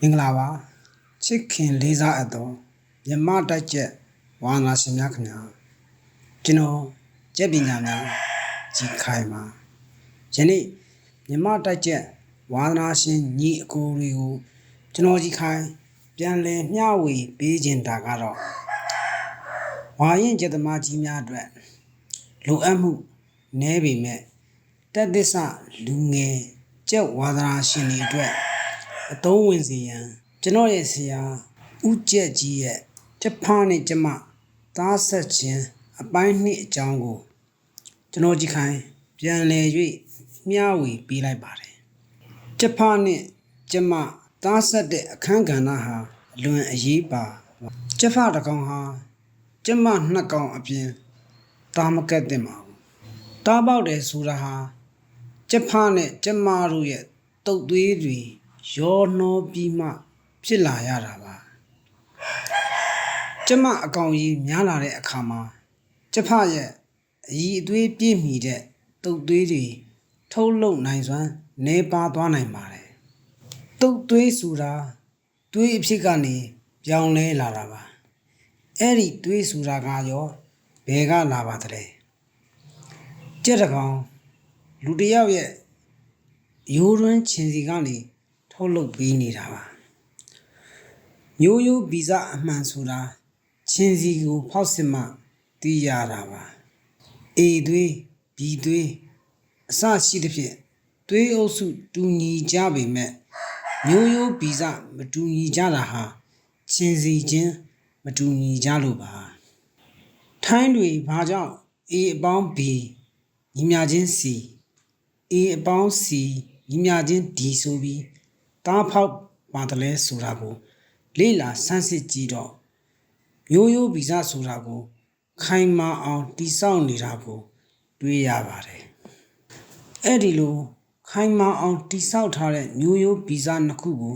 မင်္ဂလာပါချစ်ခင်လေးစားအပ်သောမြမတက်ချက်ဝါနာရှင်များခင်ဗျာကျွန်တော်ကျက်ပညာများကြီးခိုင်ပါယနေ့မြမတက်ချက်ဝါနာရှင်ညီအကိုတွေကိုကျွန်တော်ကြီးခိုင်ပြန်လည်မျှဝေပေးခြင်းတာကတော့ ဝါရင်ကျက်သမားကြီးများအတွက်လိုအပ်မှုနည်းပေမဲ့တက်သစ္စာလူငယ်ကျက်ဝါဒနာရှင်တွေအတွက်အသုံးဝင်စေရန်ကျွန်တော်ရဲ့ဆရာဦးကျက်ကြီးရဲ့ချက်ဖားနဲ့ကျမသားဆက်ခြင်းအပိုင်းနှစ်အကြောင်းကိုကျွန်တော်ကြီးခိုင်ပြန်လည်၍မျှဝေပေးလိုက်ပါတယ်ချက်ဖားနဲ့ကျမသားဆက်တဲ့အခန်းကဏ္ဍဟာအလွန်အရေးပါချက်ဖားတစ်ကောင်ဟာ ကျမနှစ်ကောင်အပြင်သားမကက်တင်ပါဘူးတားပေါက်တယ်ဆိုတာဟာကျက်ဖားနဲ့ကျက်မတို့ရဲ့တုတ်သွေးတွေရောနှောပြီးမှ ဖြစ်လာရတာပါကျက်မအကောင်ကြီးများလာတဲ့အခါမှာကျက်ဖားရဲ့အည်အသွေးပြည့်မီတဲ့တုတ်သွေးတွေထုတ်လုပ်နိုင်စွမ်းနေပါသွားနိုင်ပါတယ်တုတ်သွေးဆိုတာသွေးအဖြစ်ကနေပြောင်းလဲလာတာပါ အဲ့ဒီသွေးဆိုတာကရောဘယ်ကလာပါသလဲကြက်တကောင်လူတစ်ယောက်ရဲ့ရိုးရွန်းချင်စီကနေထုတ်လုပ်ပေးနေတာပါမျိုးရိုးဗီဇအမှန်ဆိုတာချင်စီကိုဖောက်စစ်မှသိရတာပါအေသွေးဘီသွေးအစရှိသဖြင့်သွေးအုပ်စုတူညီကြပေမဲ့မျိုးရိုးဗီဇမတူညီကြတာဟာချင်စီချင်း မတူညီကြလို့ပါထိုင်းတွေဘာကြောင့်အေအပေါင်းဘီညီမြချင်းစီ A အပေါင်း C ညီမျှချင်း D ဆိုပြီးတားဖောက်ပါတယ်လဲဆိုတာကို လေ့လာဆန်းစစ်ကြည့်တော့မျိုးရိုးဗီဇဆိုတာကို ခိုင်မာအောင်တိဆောက်နေတာကို တွေ့ရပါတယ်အဲ့ဒီလိုခိုင်မာအောင်တိဆောက်ထားတဲ့မျိုးရိုးဗီဇနှစ်ခုကို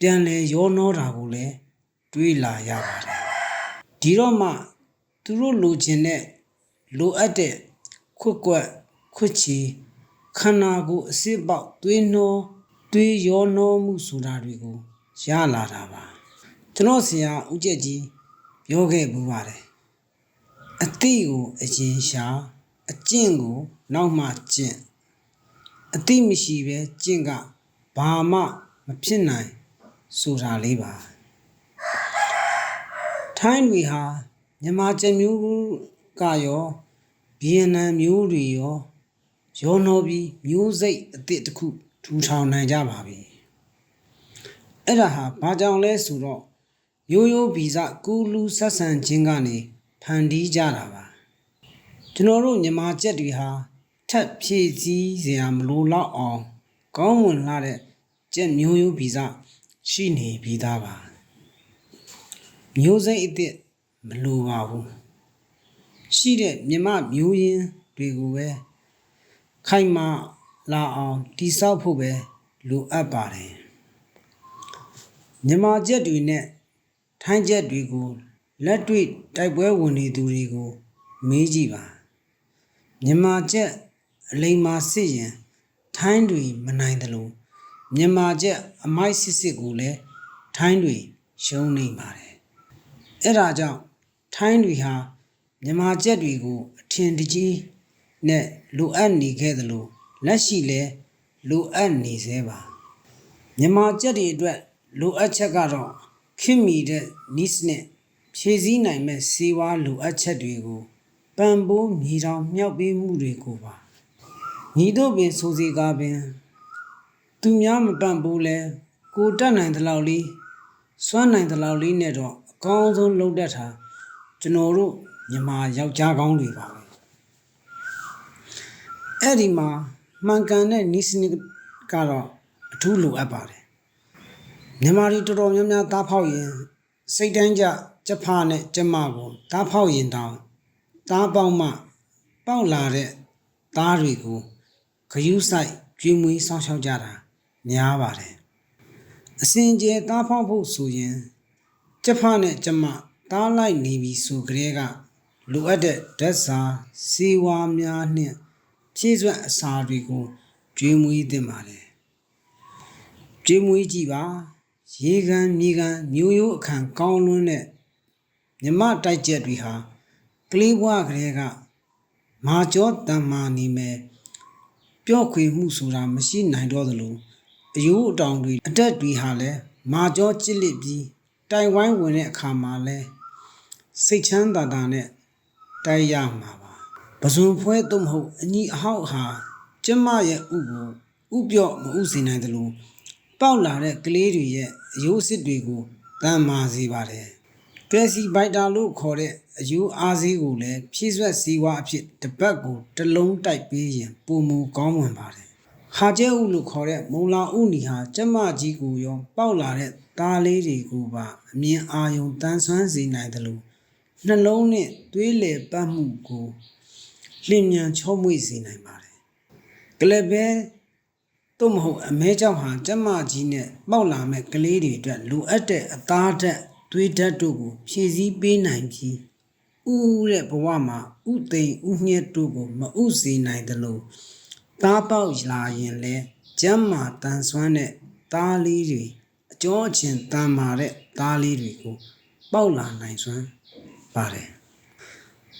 ပြန်လဲရောနှောတာကိုလည်း တွေ့လာရပါတယ်ဒီတော့မှသူတို့လိုချင်တဲ့လိုအပ်တဲ့ခွတ်ကွက်ခွတ်ချီခန္ဓာကိုယ်အစစ်ပေါက်သွေးနှောသွေးရောနှောမှုဆိုတာတွေကိုရလာတာပါကျွန်တော်ဆရာဦးကျက်ကြီးပြောခဲ့ပူပါတယ်အတိကိုအရင်ရှာအကျင့်ကိုနောက်မှကျင့်အတိမရှိပဲကျင့်ကဘာမှမဖြစ်နိုင်ဆိုတာလေးပါ ထိုင်းတွေဟာမြန်မာကျက်မျိုးကရောဗီယက်နမ်မျိုးတွေရောရောနှောပြီးမျိုးစိတ်အစ်စ်တစ်ခုထူထောင်နိုင်ကြပါပြီအဲ့ဒါဟာဘာကြောင့်လဲဆိုတော့ရိုးရိုးဗီဇကူလူဆက်ဆံခြင်းကနေဖန်တီးကြတာပါကျွန်တော်တို့မြန်မာကျက်တွေဟာထပ်ဖြည့်စည်းစရာမလိုတော့အောင်ကောင်းမွန်လာတဲ့ကျက်မျိုးရိုးဗီဇရှိနေပြီးသားပါ မျိုးစိတ်အစ်စ်မလိုပါဘူးရှိတဲ့မြမမျိုးရင်းတွေကိုပဲခိုင်မာလာအောင်တိဆောက်ဖို့ပဲလိုအပ်ပါတယ်မြန်မာချက်တွေနဲ့ထိုင်းချက်တွေကိုလက်တွေ့တိုက်ပွဲဝင်နေသူတွေကိုမေးကြည့်ပါမြန်မာချက်အလိမ္မာစစ်ရင်ထိုင်းတွေမနိုင်တယ်လို့မြန်မာချက်အမိုက်စစ်စစ်ကိုလည်းထိုင်းတွေရှုံးနေပါတယ် အဲ့ဒါကြောင့်ထိုင်းတွေဟာမြန်မာချက်တွေကိုအထင်တကြီးနဲ့လိုအပ်နေခဲ့သလိုလက်ရှိလည်းလိုအပ်နေသေးပါမြန်မာကြက်တွေအတွက်လိုအပ်ချက်ကတော့ခင်မီတဲ့နိစနဲ့ဖြည့်ဆည်းနိုင်မဲ့စေဝါလိုအပ်ချက်တွေကိုပံပိုးမြေတောင်မြောက်ပေးမှုတွေကိုပါညီတို့ပင်ဆိုစီကားပင် သူများမပံ့ပိုးလဲကိုတက်နိုင်တဲ့လောက်လေးစွမ်းနိုင်တဲ့လောက်လေးနဲ့တော့အ ကောင်းဆုံးလုပ်တတ်တာကျွန်တော်တို့မြန်မာယောက်ျားကောင်းတွေပါပဲအဲ့ဒီမှာမှန်ကန်တဲ့နီးစနစ်ကတော့အထူးလိုအပ်ပါတယ်မြန်မာတွေတော်တော်များများသားဖောက်ရင်စိတ်တန်းကြကြက်ဖားနဲ့ကြက်မကိုသားဖောက်ရင်တောင်သားပေါက်မှပေါက်လာတဲ့သားတွေကိုဂယုဆိုင်ကျွေးမွေးစောင့်ရှောက်ကြတာများပါတယ်အစင်ကျဲသားဖောက်ဖို့ဆိုရင် ကြက်ဖားနဲ့ကြက်မတားလိုက်နေပြီဆိုကြတဲ့ကလိုအပ်တဲ့ဓာတ်စာစေဝါများနှင့်ဖြည့်စွက်အစာတွေကိုကျွေးမွေးသင့်ပါတယ်ကျွေးမွေးကြည့်ပါရေကန်မြေကန်မျိုးရိုးအခန့်ကောင်းလွန်းတဲ့မြမတိုက်ချက်တွေဟာကလေးဘွားကလေးကမာကျောတမ်းမာနေမယ်ပျော့ခွေမှုဆိုတာမရှိနိုင်တော့သလိုအယိုးအတောင်တွေအတက်တွေဟာလည်းမာကျောကျစ်လစ်ပြီး တိုင်ဝိုင်းဝင်တဲ့အခါမှာလည်းစိတ်ချမ်းသာသာနဲ့တိုက်ရမှာပါပဇွန်ဖွဲသို့မဟုတ်အညီအဟောက်ဟာကျမရဲ့ဥကိုဥပြော့မဥစေနိုင်သလိုပေါက်လာတဲ့ကလေးတွေရဲ့အယိုးအစ်စ်တွေကိုတမ်းမာစေပါတယ်ကယ်စီဘိုက်တာလို့ခေါ်တဲ့အယိုးအားစေးကိုလည်းဖြည့်ဆွက်စီဝါအဖြစ်တစ်ပတ်ကိုတစ်လုံးတိုက်ပေးရင်ပုံမူကောင်းဝင်ပါတယ် ဟာကျဲဥလို့ခေါ်တဲ့မုံလာဥနီဟာကျမကြီးကိုရော ပေါက်လာတဲ့သားလေးတွေကိုပါအမြင်အာရုံတန်းဆွမ်းစေနိုင်တယ်လို့နှလုံးနဲ့သွေးလေပတ်မှုကိုလျင်မြန်ချောမွေ့စေနိုင်ပါတယ်ကလဘဲသို့မဟုတ်အမဲကြောင့်ဟာကျမကြီးနဲ့ပေါက်လာမဲ့ကလေးတွေအတွက်လိုအပ်တဲ့အသားဓာတ်သွေးဓာတ်တို့ကို ဖြည့်ဆည်းပေးနိုင်ပြီးဥတဲ့ဘဝမှာဥသိမ်ဥညက်တို့ကိုမဥစေနိုင်တယ်လို့ သားပေါက်လာရင်လဲကျမ်းမာတန်ဆွမ်းတဲ့သားလေးတွေအကျော်အချင်းတန်မာတဲ့သားလေးတွေကိုပေါက်လာနိုင်စွမ်းပါတယ်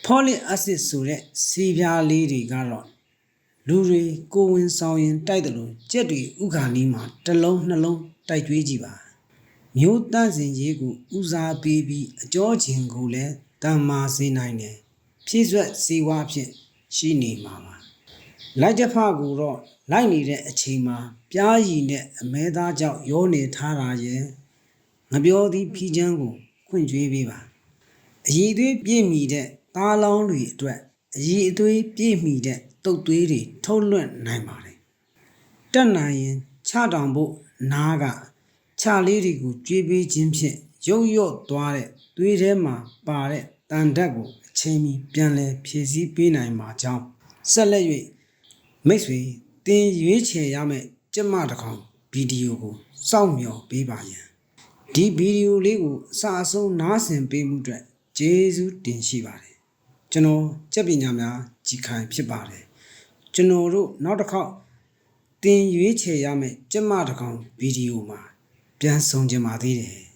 folic acid ဆိုတဲ့စီးပြားလေးတွေကတော့လူတွေကိုယ်ဝင်ဆောင်ရင်တိုက်တယ်လို့ကြက်တွေဥခါနီးမှာတစ်လုံးနှလုံးတိုက်ကြွေးကြည့်ပါမျိုးတန့်စင်ရေးကိုဦးစားပေးပြီးအကျော်ချင်းကိုလည်းတန်မာစေနိုင်တယ်ဖြည့်ဆွက်စေဝါဖြင့်ရှိနေမှာပါ လိုက်တစ်ဖကိုတော့လိုက်နေတဲ့အချိန်မှာပြားရည်နဲ့အမဲသားကြောင့်ရောနေထားတာရဲ့ငပြောသည်ဖီးချမ်းကိုခွင့်ကြွေးပေးပါအည်အသွေးပြည့်မီတဲ့သားလောင်းတွေအတွက်အည်အသွေးပြည့်မီတဲ့တုတ်သွေးတွေထုတ်လွှင့်နိုင်ပါတယ်။တက်နိုင်ရင်ချတောင်ဖို့နားကခြလေးတွေကိုကြွေးပေးခြင်းဖြင့်ရုပ်ရော့သွားတဲ့သွေးထဲမှာပါတဲ့တန်ဓာတ်ကိုအချိန်မီပြန်လည်ဖြည့်ဆည်းပေးနိုင်မှာကြောင်းဆက်လက်၍ မိတ်ဆွေတင်ရွေးချယ်ရမယ့်ကျမတစ်ကောင်ဗီဒီယိုကိုစောင့်မျှော်ပေးပါရန်ဒီဗီဒီယိုလေးကိုအစအဆုံးနားဆင်ပေးမှုအတွက်ကျေးဇူးတင်ရှိပါတယ်ကျွန်တော်ကြက်ပညာများကြည်ခိုင်ဖြစ်ပါတယ်ကျွန်တော်တို့နောက်တစ်ခေါက်တင်ရွေးချယ်ရမယ့်ကျမတစ်ကောင်ဗီဒီယိုမှာပြန်ဆောင်ကြပါသေးတယ်